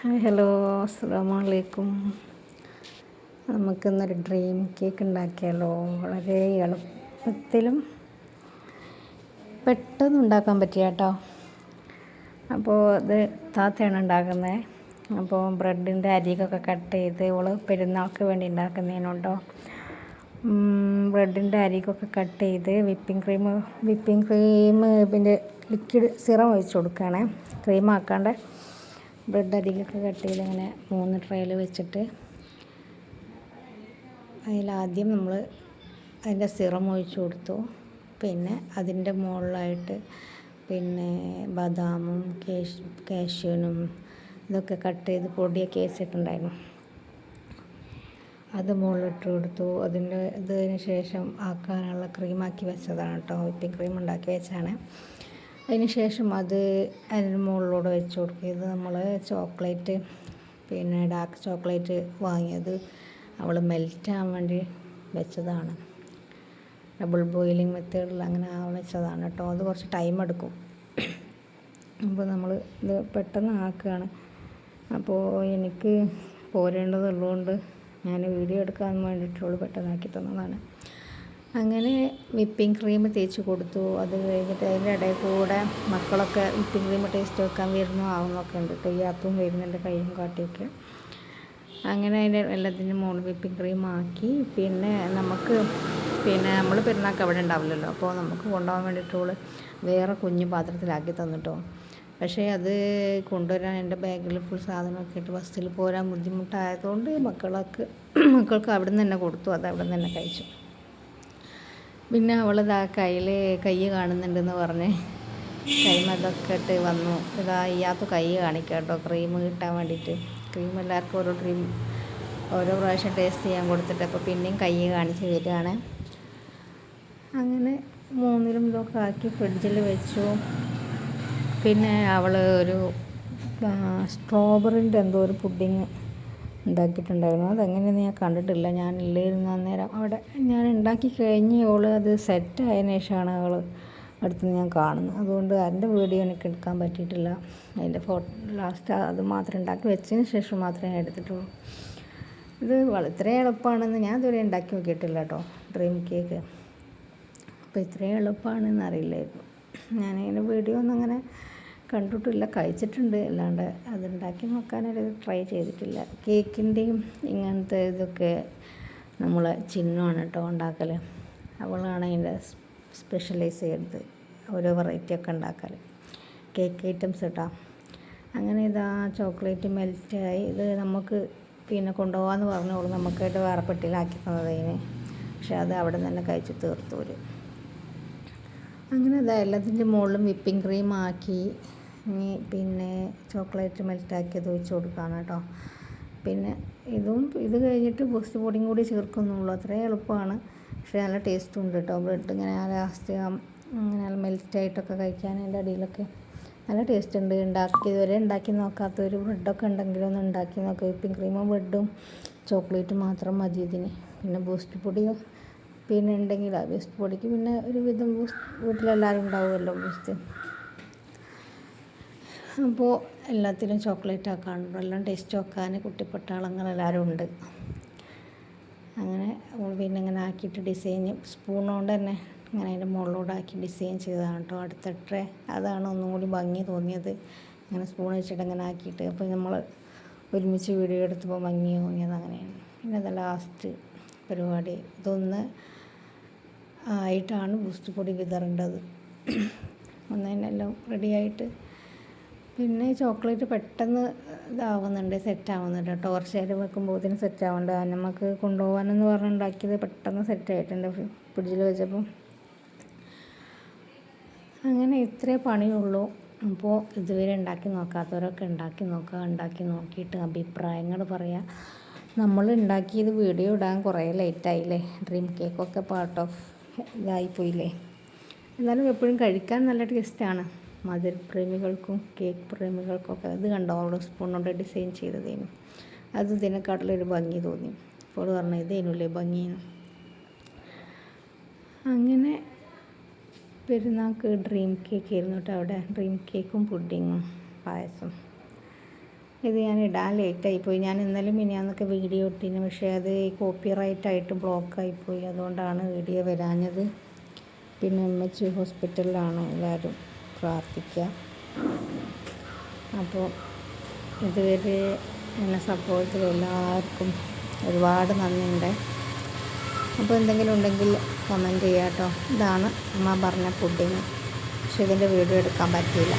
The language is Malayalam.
ഹായ് ഹലോ അസ്സാം വലൈക്കും നമുക്കിന്നൊരു ഡ്രീം കേക്ക് ഉണ്ടാക്കിയാലോ? വളരെ എളുപ്പത്തിലും പെട്ടെന്ന് ഉണ്ടാക്കാൻ പറ്റിയ കേട്ടോ. അപ്പോൾ ഇത് താത്തയാണ് ഉണ്ടാക്കുന്നത് അപ്പോൾ ബ്രെഡിന്റെ അരികൊക്കെ കട്ട് ചെയ്ത് ഇവൾ പെരുന്നാൾക്ക് വേണ്ടി ഉണ്ടാക്കുന്നതിനുണ്ടോ. ബ്രെഡിന്റെ അരികൊക്കെ കട്ട് ചെയ്ത് വിപ്പിംഗ് ക്രീം വിപ്പിംഗ് ക്രീം പിന്നെ ലിക്വിഡ് സിറം ഒഴിച്ച് കൊടുക്കുകയാണേ. ക്രീം ആക്കാണ്ട് ബ്രെഡ് അധികമൊക്കെ കട്ട് ചെയ്ത് ഇങ്ങനെ മൂന്ന് ട്രേയിൽ വെച്ചിട്ട് അതിലാദ്യം നമ്മൾ അതിന്റെ സിറം ഒഴിച്ച് കൊടുത്തു. പിന്നെ അതിന്റെ മുകളിലായിട്ട് പിന്നെ ബദാമും കേശ് കാഷ്യൂനും ഇതൊക്കെ കട്ട് ചെയ്ത് പൊടിയൊക്കെ വെച്ചിട്ടുണ്ടായിരുന്നു. അത് മുകളിലിട്ട് കൊടുത്തു. അതിന്റെ ഇതിന് ശേഷം ആക്കാനുള്ള ക്രീമാക്കി വെച്ചതാണ് കേട്ടോ. വിപ്പിംഗ് ക്രീം ഉണ്ടാക്കി വെച്ചാണ് അതിന് ശേഷം അത് അതിന് മുകളിലൂടെ വെച്ച് കൊടുക്കുക ഇത് നമ്മൾ ചോക്ലേറ്റ് പിന്നെ ഡാർക്ക് ചോക്ലേറ്റ് വാങ്ങിയത് അവൾ മെൽറ്റ് ആവാൻ വേണ്ടി വെച്ചതാണ്. ഡബിൾ ബോയിലിംഗ് മെത്തേഡിൽ അങ്ങനെ വെച്ചതാണ് കേട്ടോ. അത് കുറച്ച് ടൈം എടുക്കും. അപ്പോൾ നമ്മൾ ഇത് പെട്ടെന്ന് ആക്കുകയാണ്. അപ്പോൾ എനിക്ക് പോരേണ്ടതുള്ളതുകൊണ്ട് ഞാൻ വീഡിയോ എടുക്കാൻ വേണ്ടിയിട്ടുള്ളൂ പെട്ടെന്നാക്കി തന്നതാണ്. അങ്ങനെ വിപ്പിംഗ് ക്രീം തേച്ച് കൊടുത്തു. അത് കഴിഞ്ഞിട്ട് അതിന്റെ ഇടയിൽ കൂടെ മക്കളൊക്കെ വിപ്പിംഗ് ക്രീം ടേസ്റ്റ് വെക്കാൻ വരുന്നു ആവുന്നൊക്കെ ഉണ്ട്. കയ്യാത്തും വരുന്നുണ്ട് കയ്യും കാട്ടിയൊക്കെ. അങ്ങനെ അതിന്റെ എല്ലാത്തിന്റെ മുകളിൽ വിപ്പിംഗ് ക്രീം ആക്കി. പിന്നെ നമുക്ക് പിന്നെ നമ്മൾ പെരുന്നാൾക്ക് അവിടെ ഉണ്ടാവില്ലല്ലോ. അപ്പോൾ നമുക്ക് കൊണ്ടുപോകാൻ വേണ്ടിയിട്ടുള്ള വേറെ കുഞ്ഞു പാത്രത്തിലാക്കി തന്നിട്ടോ. പക്ഷേ അത് കൊണ്ടുവരാൻ എന്റെ ബാഗിൽ ഫുൾ സാധനമൊക്കെ ഇട്ട് ബസ്സിൽ പോരാൻ ബുദ്ധിമുട്ടായതുകൊണ്ട് മക്കളൊക്കെ മക്കൾക്ക് അവിടെ നിന്ന് തന്നെ കൊടുത്തു. അത് അവിടെ നിന്ന് തന്നെ കഴിച്ചു. പിന്നെ അവളിതാ കയ്യിൽ കൈ കാണുന്നുണ്ടെന്ന് പറഞ്ഞ് കൈമതൊക്കെ ഇട്ട് വന്നു. ഇതാ ഇയാത്ത കൈ കാണിക്കാം കേട്ടോ ക്രീം കിട്ടാൻ വേണ്ടിയിട്ട്. ക്രീം എല്ലാവർക്കും ഓരോ ക്രീം ഓരോ പ്രാവശ്യം ടേസ്റ്റ് ചെയ്യാൻ കൊടുത്തിട്ട് അപ്പോൾ പിന്നെയും കൈ കാണിച്ച് വരികയാണ് അങ്ങനെ മൂന്നിലും ഇതൊക്കെ ആക്കി ഫ്രിഡ്ജിൽ വെച്ചു. പിന്നെ അവൾ ഒരു സ്ട്രോബെറിന്റെ എന്തോ ഒരു പുഡിങ് ഉണ്ടാക്കിയിട്ടുണ്ടായിരുന്നു. അതെങ്ങനെയെന്ന് ഞാൻ കണ്ടിട്ടില്ല. ഞാൻ ഇല്ലായിരുന്നു അന്നേരം അവിടെ ഞാൻ ഉണ്ടാക്കി കഴിഞ്ഞ് അവൾ അത് സെറ്റ് ആയതിനു ശേഷമാണ് അവൾ അടുത്ത് ഞാൻ കാണുന്നത്. അതുകൊണ്ട് അതിന്റെ വീഡിയോ എനിക്ക് എടുക്കാൻ പറ്റിയിട്ടില്ല. അതിന്റെ ഫോട്ടോ ലാസ്റ്റ് അത് മാത്രം ഉണ്ടാക്കി വെച്ചതിന് ശേഷം മാത്രമേ ഞാൻ എടുത്തിട്ടുള്ളൂ. ഇത് വളരെ എളുപ്പമാണെന്ന് ഞാൻ ഇതുവരെ ഉണ്ടാക്കി നോക്കിയിട്ടില്ല കേട്ടോ. ഡ്രീം കേക്ക് അപ്പോൾ ഇത്രയും എളുപ്പമാണെന്ന് അറിയില്ലായിരുന്നു. ഞാനതിന്റെ വീഡിയോ ഒന്നും അങ്ങനെ കണ്ടിട്ടില്ല കഴിച്ചിട്ടുണ്ട്. അല്ലാണ്ട് അതുണ്ടാക്കി നോക്കാനൊരു ട്രൈ ചെയ്തിട്ടില്ല. കേക്കിന്റെയും ഇങ്ങനത്തെ ഇതൊക്കെ നമ്മൾ ചിഹ്നമാണ് കേട്ടോ ഉണ്ടാക്കൽ അവളാണ് അതിന്റെ സ്പെഷ്യലൈസ് ചെയ്തത് ഓരോ വെറൈറ്റി ഒക്കെ ഉണ്ടാക്കൽ കേക്ക് ഐറ്റംസ് കേട്ടോ അങ്ങനെ ഇതാ ചോക്ലേറ്റ് മെൽറ്റായി ഇത് നമുക്ക് പിന്നെ കൊണ്ടുപോകാമെന്ന് പറഞ്ഞോളൂ. നമുക്കായിട്ട് വേറെ പെട്ടിയിലാക്കി തന്നതിന്. പക്ഷെ അത് അവിടെ തന്നെ കഴിച്ച് തീർത്തു അങ്ങനെ ഇതാ എല്ലാത്തിന്റെ മുകളിലും വിപ്പിംഗ് ക്രീം ആക്കി. ഇനി പിന്നെ ചോക്ലേറ്റ് മെൽറ്റാക്കിയത് ഒഴിച്ച് കൊടുക്കുകയാണ് കേട്ടോ. പിന്നെ ഇതും ഇത് കഴിഞ്ഞിട്ട് ബൂസ്റ്റ് പൊടിയും കൂടി ചേർക്കുന്നുള്ളൂ. അത്രയും എളുപ്പമാണ്. പക്ഷേ നല്ല ടേസ്റ്റും ഉണ്ട് കേട്ടോ. ബ്രെഡ് ഇങ്ങനെ ലാസ്റ്റ് ഇങ്ങനെ മെൽറ്റ് മെൽറ്റായിട്ടൊക്കെ കഴിക്കാൻ അതിന്റെ അടിയിലൊക്കെ നല്ല ടേസ്റ്റ് ഉണ്ട്. ഉണ്ടാക്കി ഇതുവരെ ഉണ്ടാക്കി നോക്കാത്ത ഒരു ബ്രെഡൊക്കെ ഉണ്ടെങ്കിൽ ഒന്ന് ഉണ്ടാക്കി നോക്കുക വിപ്പിംഗ് ക്രീമും ബ്രെഡും ചോക്ലേറ്റും മാത്രം മതി ഇതിന്. പിന്നെ ബൂസ്റ്റ് പൊടിയോ പിന്നെ ഉണ്ടെങ്കിൽ ബൂസ്റ്റ് പൊടിക്ക് പിന്നെ ഒരു വിധം ബൂസ്റ്റ് വീട്ടിലെല്ലാവരും ഉണ്ടാവുമല്ലോ ബൂസ്റ്റ്. അപ്പോൾ എല്ലാത്തിലും ചോക്ലേറ്റ് ആക്കാറുണ്ട് എല്ലാം ടേസ്റ്റ് നോക്കാൻ കുട്ടിപ്പട്ടാളങ്ങളെല്ലാവരും ഉണ്ട്. അങ്ങനെ പിന്നെ ഇങ്ങനെ ആക്കിയിട്ട് ഡിസൈൻ സ്പൂൺ കൊണ്ട് തന്നെ ഇങ്ങനെ അതിന്റെ മുകളിലൂടെ ആക്കി ഡിസൈൻ ചെയ്തതാണ് കേട്ടോ. അടുത്ത ട്രേ അതാണ് ഒന്നും കൂടി ഭംഗി തോന്നിയത്. ഇങ്ങനെ സ്പൂൺ വെച്ചിട്ട് അങ്ങനെ ആക്കിയിട്ട് അപ്പോൾ നമ്മൾ ഒരുമിച്ച് വീഡിയോ എടുത്തപ്പോൾ ഭംഗി തോന്നിയത് അങ്ങനെയാണ്. പിന്നെ അത് ലാസ്റ്റ് പരിപാടി. ഇതൊന്ന് ആയിട്ടാണ് ബൂസ്റ്റ് പൊടി വിതറേണ്ടത്. ഒന്നതിനെല്ലാം റെഡിയായിട്ട് പിന്നെ ചോക്ലേറ്റ് പെട്ടെന്ന് ഇതാവുന്നുണ്ട് സെറ്റ് ആവുന്നുണ്ട് നേരം വെക്കുമ്പോഴത്തേന് സെറ്റ് ആവുന്നുണ്ട് നമുക്ക് കൊണ്ടുപോകാനെന്ന് പറഞ്ഞ് ഉണ്ടാക്കിയത് പെട്ടെന്ന് സെറ്റ് ആയിട്ടുണ്ട് ഫ്രിഡ്ജിൽ വെച്ചപ്പോൾ അങ്ങനെ ഇത്രേ പണിയുള്ളൂ. അപ്പോൾ ഇതുവരെ ഉണ്ടാക്കി നോക്കാത്തവരൊക്കെ ഉണ്ടാക്കി നോക്കുക ഉണ്ടാക്കി നോക്കിയിട്ട് അഭിപ്രായങ്ങൾ പറയുക നമ്മൾ ഉണ്ടാക്കിയത് വീഡിയോ ഇടാൻ കുറേ ലേറ്റായില്ലേ? ഡ്രീം കേക്കൊക്കെ പാർട്ട് ഓഫ് ഇതായിപ്പോയില്ലേ? എന്നാലും എപ്പോഴും കഴിക്കാൻ നല്ല ടേസ്റ്റാണ് മധുരപ്രേമികൾക്കും കേക്ക് പ്രേമികൾക്കൊക്കെ ഇത് കണ്ടോ? അവിടെ സ്പൂൺ കൊണ്ട് ഡിസൈൻ ചെയ്തതേനു. അത് ഇതിനെക്കാട്ടിലൊരു ഭംഗി തോന്നി. അപ്പോൾ പറഞ്ഞു ഇതേനുല്ലേ ഭംഗിയെന്ന് അങ്ങനെ പെരുന്നാൾക്ക് ഡ്രീം കേക്ക് ആയിരുന്നു കേട്ടോ അവിടെ. ഡ്രീം കേക്കും പുഡിങ്ങും പായസം. ഇത് ഞാൻ ഇടാൻ ലേറ്റായി പോയി ഞാൻ ഇന്നലെ മിനിയാന്നൊക്കെ വീഡിയോ ഇട്ടിന്. പക്ഷേ അത് കോപ്പി റൈറ്റായിട്ട് ബ്ലോക്കായിപ്പോയി. അതുകൊണ്ടാണ് വീഡിയോ വരാഞ്ഞത്. പിന്നെ എം എച്ച് ഹോസ്പിറ്റലിലാണ് എല്ലാവരും. പ്രാർത്ഥിക്കുക. അപ്പോൾ ഇതുവരെ എന്നെ സപ്പോർട്ട് ചെയ്ത എല്ലാവർക്കും ഒരുപാട് നന്ദിയുണ്ട്. അപ്പോൾ എന്തെങ്കിലും ഉണ്ടെങ്കിൽ കമന്റ് ചെയ്യാം കേട്ടോ ഇതാണ് അമ്മ പറഞ്ഞ പുഡിങ് പക്ഷെ ഇതിന്റെ വീഡിയോ എടുക്കാൻ പറ്റിയില്ല.